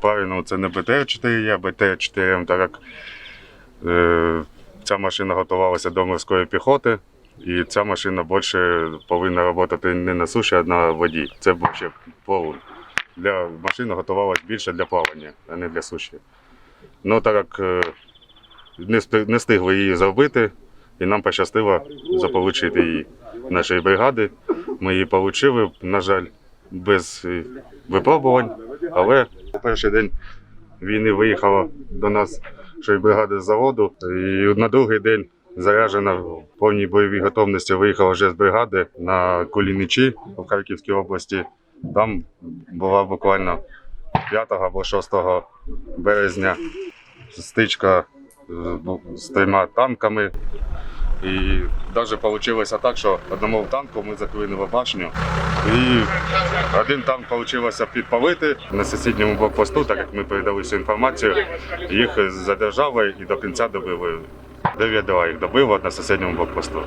правильно, це не БТР-4, а БТР-4М, так як е, ця машина готувалася до морської піхоти, і ця машина більше повинна працювати не на суші, а на воді. Це ще плавун. Для машина готувалася більше для плавання, а не для суші. Ну, так як е, не, встигли її зробити, і нам пощастило заполучити її нашої бригади. Ми її отримали, на жаль, без е, випробувань, але у перший день війни виїхала до нас ще бригада з заводу. І на другий день заряджена в повній бойовій готовності виїхала вже з бригади на Куліничі у Харківській області. Там була буквально 5 або 6 березня стичка з- з трьома танками. І навіть вийшло так, що одному танку ми заклинили башню. І один танк вийшло підпалити на сусідньому блокпосту, так як ми передали всю інформацію. Їх задержали і до кінця добили. Дев'ять їх добило на сусідньому блокпосту.